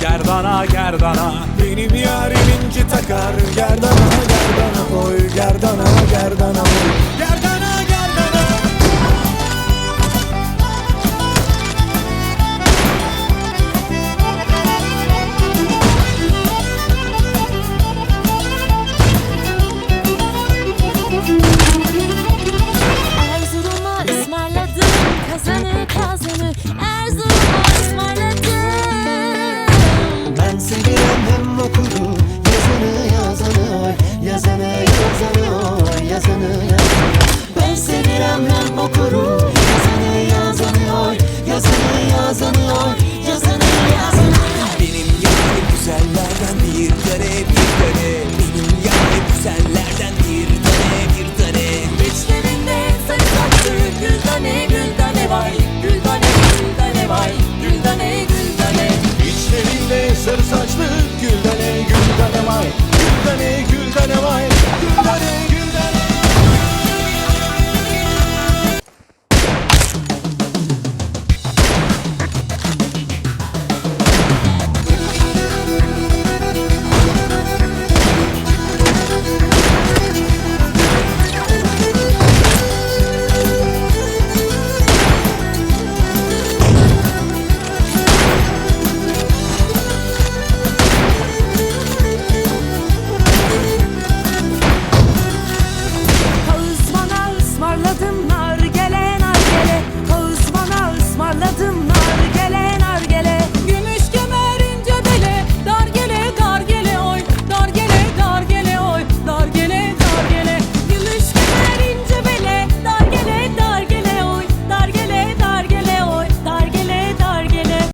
Gerdana gerdana. Benim yarim inci takar Gerdana gerdana koy Gerdana gerdana koy.